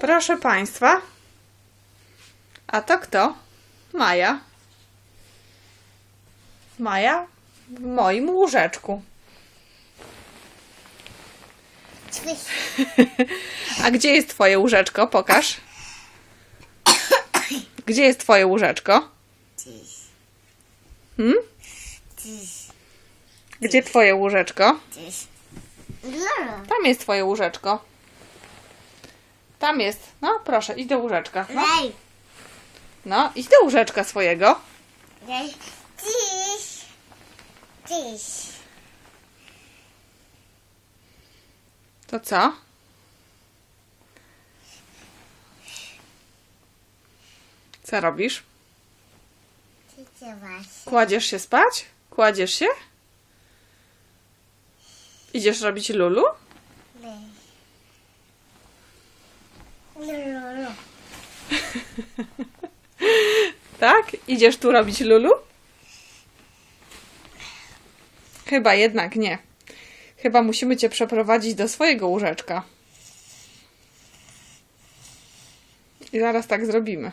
Proszę Państwa. A to kto? Maja. Maja w moim łóżeczku. A gdzie jest Twoje łóżeczko? Pokaż. Gdzie jest Twoje łóżeczko? Hmm? Gdzie Twoje łóżeczko? Tam jest Twoje łóżeczko. Tam jest. No, proszę, idź do łóżeczka. No, Lej. no idź do łóżeczka swojego. Lej. Dziś. Dziś. To co? Co robisz? Kładziesz się spać? Kładziesz się? Idziesz robić lulu? Lej. Lolo. Tak? Idziesz tu robić lulu? Chyba jednak nie. Chyba musimy cię przeprowadzić do swojego łóżeczka. I zaraz tak zrobimy.